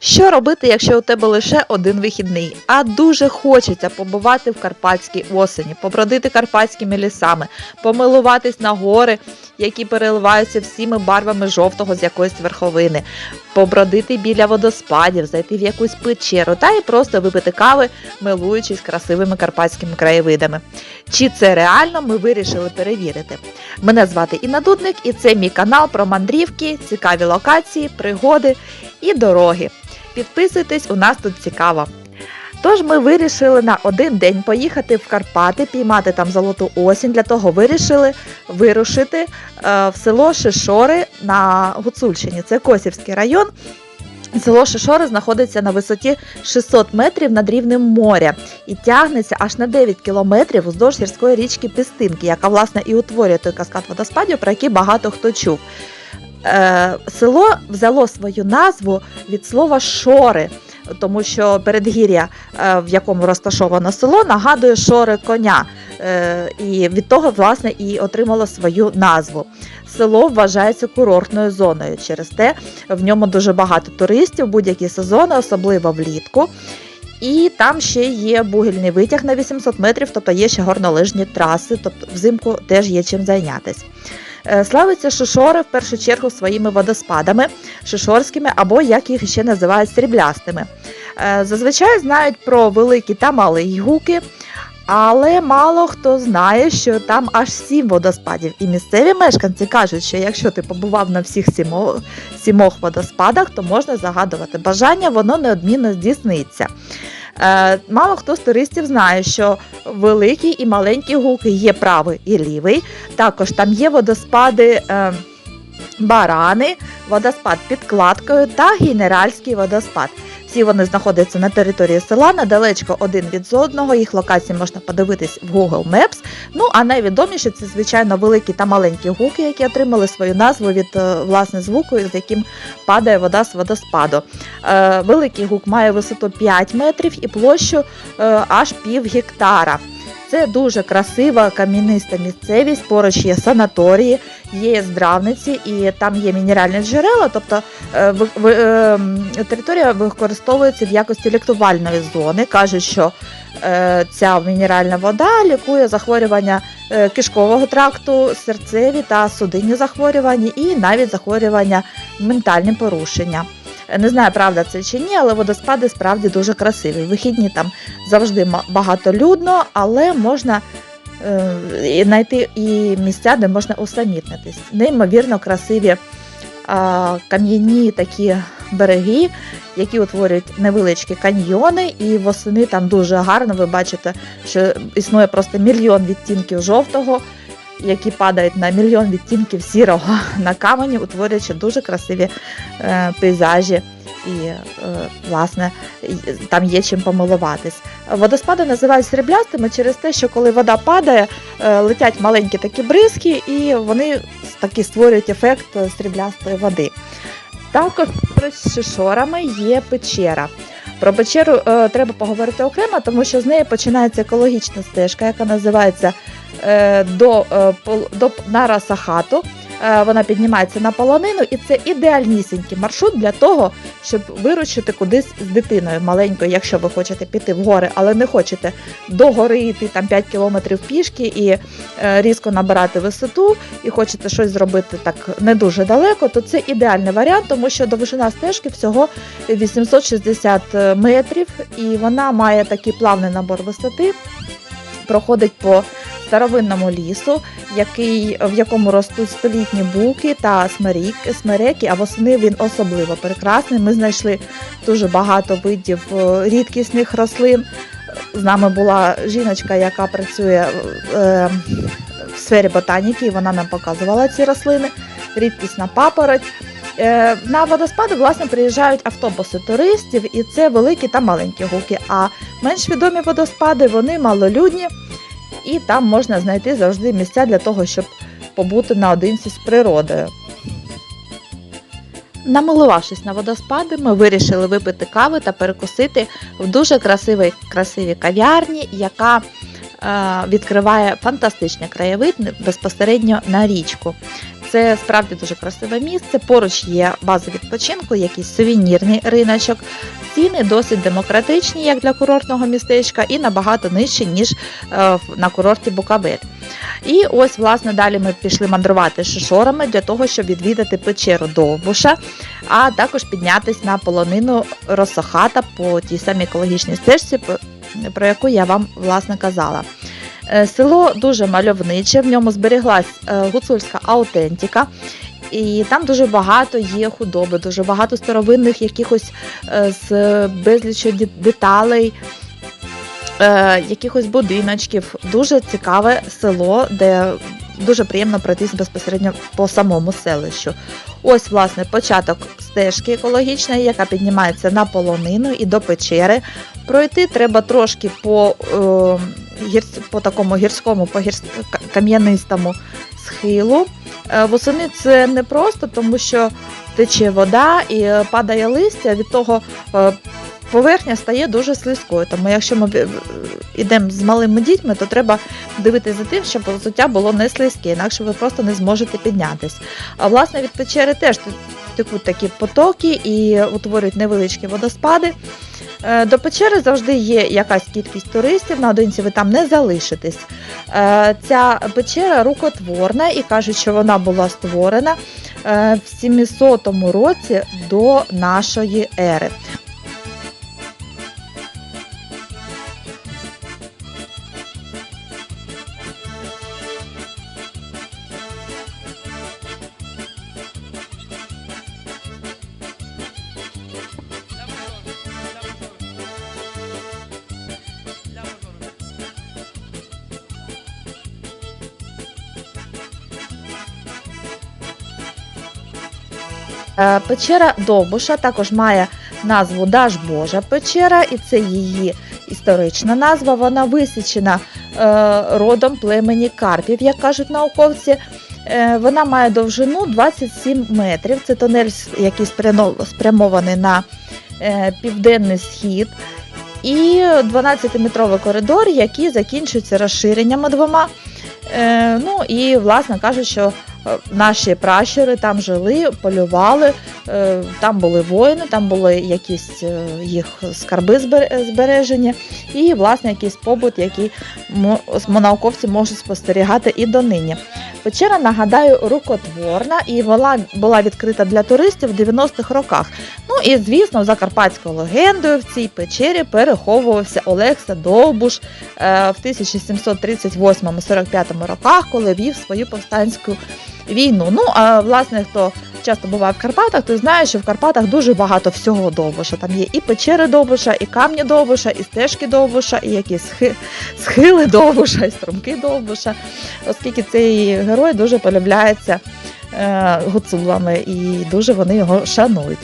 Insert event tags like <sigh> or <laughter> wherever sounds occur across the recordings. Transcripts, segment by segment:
Що робити, якщо у тебе лише один вихідний, а дуже хочеться побувати в карпатській осені, побродити карпатськими лісами, помилуватись на гори, які переливаються всіми барвами жовтого з якоїсь верховини, побродити біля водоспадів, зайти в якусь печеру та і просто випити кави, милуючись красивими карпатськими краєвидами. Чи це реально, ми вирішили перевірити. Мене звати Інна Дудник, і це мій канал про мандрівки, цікаві локації, пригоди і дороги. Підписуйтесь, у нас тут цікаво. Тож ми вирішили на один день поїхати в Карпати, піймати там золоту осінь. Для того вирішили вирушити е, в село Шишори на Гуцульщині. Це Косівський район. Село Шишори знаходиться на висоті 600 метрів над рівнем моря і тягнеться аж на 9 кілометрів уздовж гірської річки Пістинки, яка власне і утворює той каскад водоспадів, про який багато хто чув. Е, село взяло свою назву від слова шори, тому що передгір'я, е, в якому розташовано село, нагадує шори коня. Е, І від того, власне, і отримало свою назву. Село вважається курортною зоною. Через те в ньому дуже багато туристів будь-які сезони, особливо влітку. І там ще є бугельний витяг на 800 метрів, тобто є ще горнолижні траси, тобто взимку теж є чим зайнятися. Е, Славиться Шишори в першу чергу своїми водоспадами, шишорськими або як їх ще називають сріблястими. Е, Зазвичай знають про великі та малі гуки, але мало хто знає, що там аж сім водоспадів. І місцеві мешканці кажуть, що якщо ти побував на всіх сімо, сімох водоспадах, то можна загадувати бажання, воно неодмінно здійсниться. Е, Мало хто з туристів знає, що великі і маленькі гуки є правий і лівий. Також там є водоспади е, Барани, водоспад під кладкою та генеральський водоспад. Всі вони знаходяться на території села, недалечко один від одного. Їх локації можна подивитись в Google Maps. Ну а найвідоміші це, звичайно, великі та маленькі гуки, які отримали свою назву від е, власне звуку, з яким падає вода з водоспаду. Е, Великий гук має висоту 5 метрів і площу е, аж пів гектара. Це дуже красива кам'яниста місцевість. Поруч є санаторії, є здравниці, і там є мінеральні джерела. Тобто е, е, територія використовується в якості ліктувальної зони. кажуть, що е, ця мінеральна вода лікує захворювання кишкового тракту, серцеві та судинні захворювання, і навіть захворювання ментальні порушення. Е, Не знаю, правда це чи ні, але водоспади справді дуже красиві. Вихідні там завжди ма- багатолюдно, але можна е, знайти і місця, де можна усамітнитись. Неймовірно красиві а, кам'яні такі береги, які утворюють невеличкі каньйони, і восени там дуже гарно. Ви бачите, що існує просто мільйон відтінків жовтого. Які падають на мільйон відтінків сірого <laughs> на камені, утворюючи дуже красиві е, пейзажі, і е, власне там є чим помилуватись. Водоспади називають сріблястими через те, що коли вода падає, е, летять маленькі такі бризки, і вони таки створюють ефект е, сріблястої води. Також з шишорами є печера. Про печеру е, треба поговорити окремо, тому що з неї починається екологічна стежка, яка називається до, е, до Нарасахату. Е, вона піднімається на полонину, і це ідеальнісінький маршрут для того, щоб вирушити кудись з дитиною маленькою, якщо ви хочете піти в гори, але не хочете до гори йти там 5 кілометрів пішки і е, різко набирати висоту, і хочете щось зробити так не дуже далеко, то це ідеальний варіант, тому що довжина стежки всього 860 метрів, і вона має такий плавний набор висоти, проходить по старовинному лісу, який, в якому ростуть столітні буки та смерік, смереки, а восени він особливо прекрасний. Ми знайшли дуже багато видів е, рідкісних рослин. З нами була жіночка, яка працює е, в сфері ботаніки, і вона нам показувала ці рослини. Рідкісна папороть. Е, На водоспади власне приїжджають автобуси туристів, і це великі та маленькі гуки. А менш відомі водоспади вони малолюдні, і там можна знайти завжди місця для того, щоб побути наодинці з природою. Намилувавшись на водоспади, ми вирішили випити кави та перекусити в дуже красивій, красивій кав'ярні, яка е, відкриває фантастичний краєвид безпосередньо на річку. Це справді дуже красиве місце. Поруч є база відпочинку, якийсь сувенірний риночок. Ціни досить демократичні, як для курортного містечка, і набагато нижчі, ніж е, на курорті Букавель. І ось, власне, далі ми пішли мандрувати шишорами для того, щоб відвідати печеру Довбуша, а також піднятись на полонину Росохата по тій самій екологічній стежці, про яку я вам власне казала. Е, Село дуже мальовниче, в ньому зберіглась е, гуцульська аутентика. І там дуже багато є худоби, дуже багато старовинних якихось е, з безлічю деталей, якихось будиночків. Дуже цікаве село, де дуже приємно пройтись безпосередньо по самому селищу. Ось, власне, початок стежки екологічної, яка піднімається на полонину і до печери. Пройти треба трошки по, е, гірсь, по такому гірському, по гірсь, к- кам'янистому схилу. Е, восени це не просто, тому що тече вода і е, падає листя, від того е, поверхня стає дуже слизькою. Тому якщо ми йдемо з малими дітьми, то треба дивитися за тим, щоб взуття було не слизьке, інакше ви просто не зможете піднятись. А власне від печери теж текуть такі потоки і утворюють невеличкі водоспади. Е, До печери завжди є якась кількість туристів, наодинці ви там не залишитесь. Е, Ця печера рукотворна і кажуть, що вона була створена е, в 700 році до нашої ери. Печера Довбуша також має назву Дажбожа печера, і це її історична назва. Вона висічена е, родом племені Карпів, як кажуть науковці. Е, Вона має довжину 27 метрів. Це тунель, який спрямований на е, південний схід. І 12-метровий коридор, який закінчується розширеннями двома. Е, ну і, власне кажуть, що е, наші пращури там жили, полювали, е, там були воїни, там були якісь е, їх скарби збережені, і, власне, якийсь побут, який науковці можуть спостерігати і донині. Печера, нагадаю, рукотворна і вона була відкрита для туристів в 90-х роках. Ну і звісно, за карпатською легендою в цій печері переховувався Олекса Довбуш е, в 1738-45 роках, коли вів свою повстанську війну. Ну а власне, хто часто буває в Карпатах, той знає, що в Карпатах дуже багато всього Довбуша. Там є і печери Довбуша, і камні Довбуша, і стежки Довбуша, і якісь схи- схили Довбуша, і струмки Довбуша, оскільки цей герой дуже полюбляється гуцулами і дуже вони його шанують.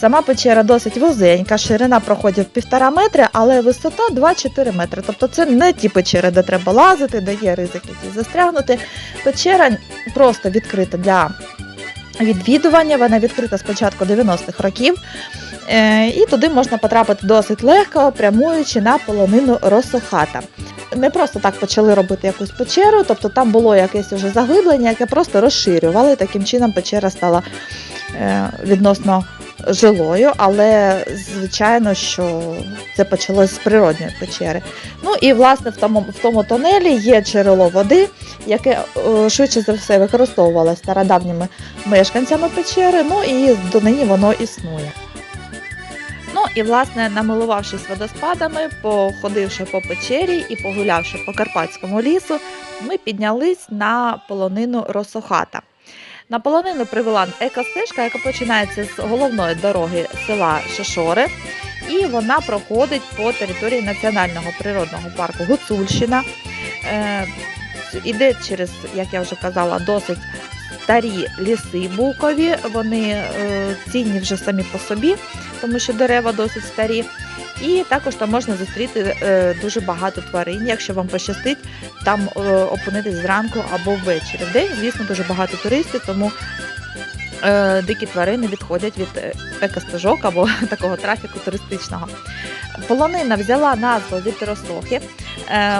Сама печера досить вузенька, ширина проходів півтора метри, але висота 2-4 метри. Тобто це не ті печери, де треба лазити, де є ризик якісь застрягнути. Печера просто відкрита для відвідування. Вона відкрита з початку 90-х років. Е, І туди можна потрапити досить легко, прямуючи на полонину Росохата. Не просто так почали робити якусь печеру, тобто там було якесь уже заглиблення, яке просто розширювали. Таким чином печера стала е, відносно жилою, але звичайно, що це почалось з природньої печери. Ну і власне в тому, в тому тунелі є джерело води, яке е, швидше за все використовувалося стародавніми мешканцями печери. Ну і донині воно існує. І власне, намилувавшись водоспадами, походивши по печері і погулявши по карпатському лісу, ми піднялись на полонину Росохата. На полонину привела екостежка, яка починається з головної дороги села Шишори, і вона проходить по території національного природного парку Гуцульщина. Е, іде через, як я вже казала, досить старі ліси букові. Вони е, цінні вже самі по собі, тому що дерева досить старі. І також там можна зустріти е, дуже багато тварин, якщо вам пощастить там е, опинитись зранку або ввечері. В день, звісно, дуже багато туристів, тому дикі тварини відходять від екостежок або <laughs> такого трафіку туристичного. Полонина взяла назву від Росохи.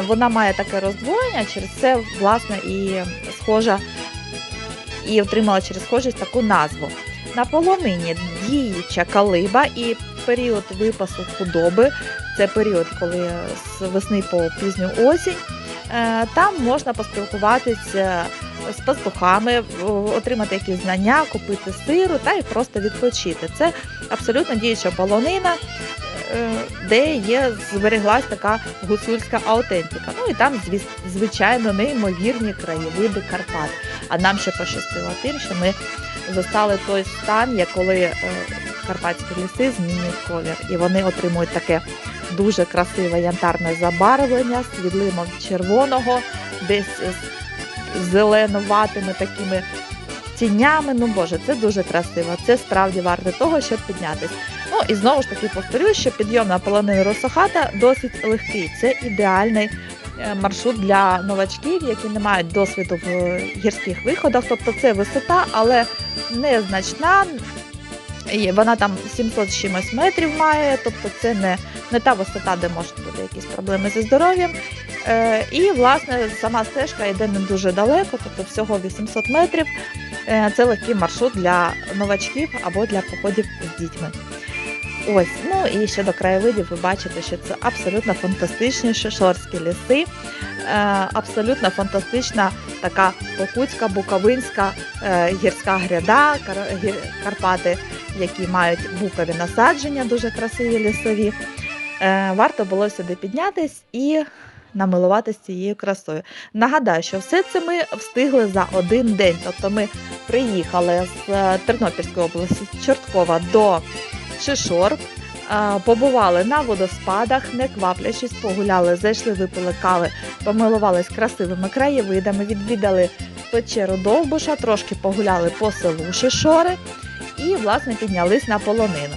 Вона має таке роздвоєння, через це власне і схожа і отримала через схожість таку назву. На полонині діюча калиба і період випасу худоби, це період, коли з весни по пізню осінь. е, Там можна поспілкуватися з пастухами, отримати якісь знання, купити сиру та й просто відпочити. Це абсолютно діюча полонина, де є збереглась така гуцульська аутентика. Ну і там, звичайно, неймовірні краєвиди Карпат. А нам ще пощастило тим, що ми застали той стан, як коли е, карпатські ліси змінюють колір, і вони отримують таке дуже красиве янтарне забарвлення, світлимо червоного, десь з зеленуватими такими тінями. Ну боже, це дуже красиво. Це справді варте того, щоб піднятись. Ну і знову ж таки повторюю, що підйом на полонину Росохата досить легкий. Це ідеальний е, маршрут для новачків, які не мають досвіду в е, гірських виходах. Тобто це висота, але незначна. І Вона там 700 з чимось метрів має, тобто це не, не та висота, де можуть бути якісь проблеми зі здоров'ям. Е, і, власне, сама стежка йде не дуже далеко, тобто всього 800 метрів. Е, це легкий маршрут для новачків або для походів з дітьми. Ось, ну і щодо краєвидів, ви бачите, що це абсолютно фантастичні шишорські ліси, е, абсолютно фантастична така покутська, буковинська е, гірська гряда, Карпати, які мають букові насадження, дуже красиві лісові. Е, варто було сюди піднятись і намилуватися цією красою. Нагадаю, що все це ми встигли за один день. Тобто ми приїхали з Тернопільської області, з Чорткова до Шишор. е, Побували на водоспадах, не кваплячись, погуляли, зайшли, випили кави, помилувались красивими краєвидами, відвідали печеру Довбуша, трошки погуляли по селу Шишори і, власне, піднялись на полонину.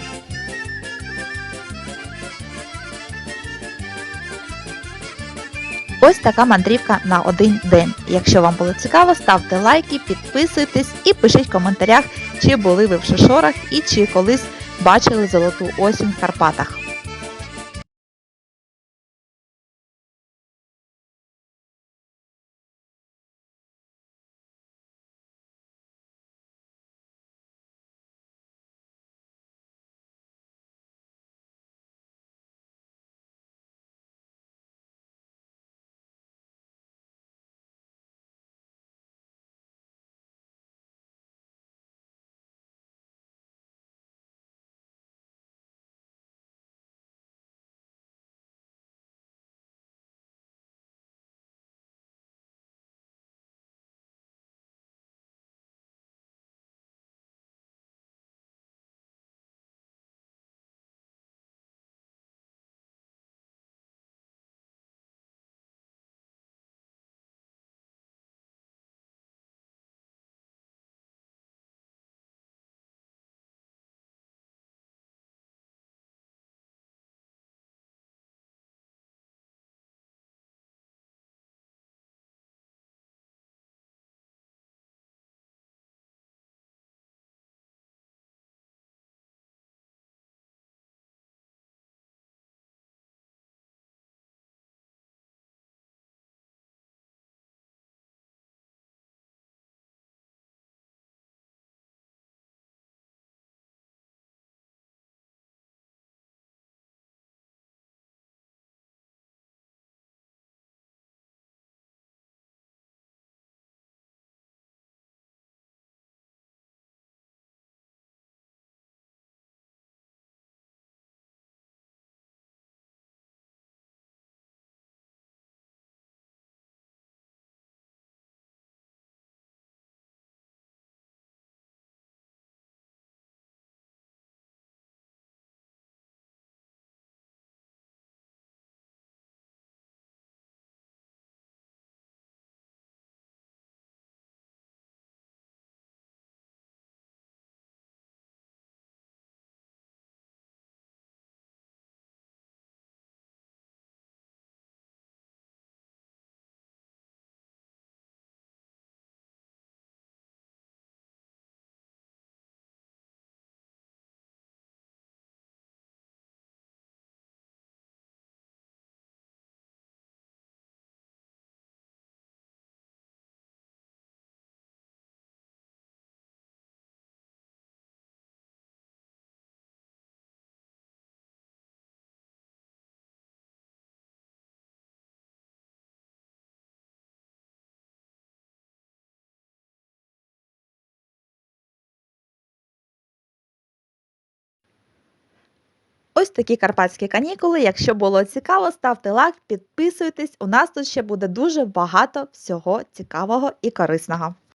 Ось така мандрівка на один день. Якщо вам було цікаво, ставте лайки, підписуйтесь і пишіть в коментарях, чи були ви в Шишорах і чи колись бачили золоту осінь в Карпатах. Ось такі карпатські канікули. Якщо було цікаво, ставте лайк, підписуйтесь. У нас тут ще буде дуже багато всього цікавого і корисного.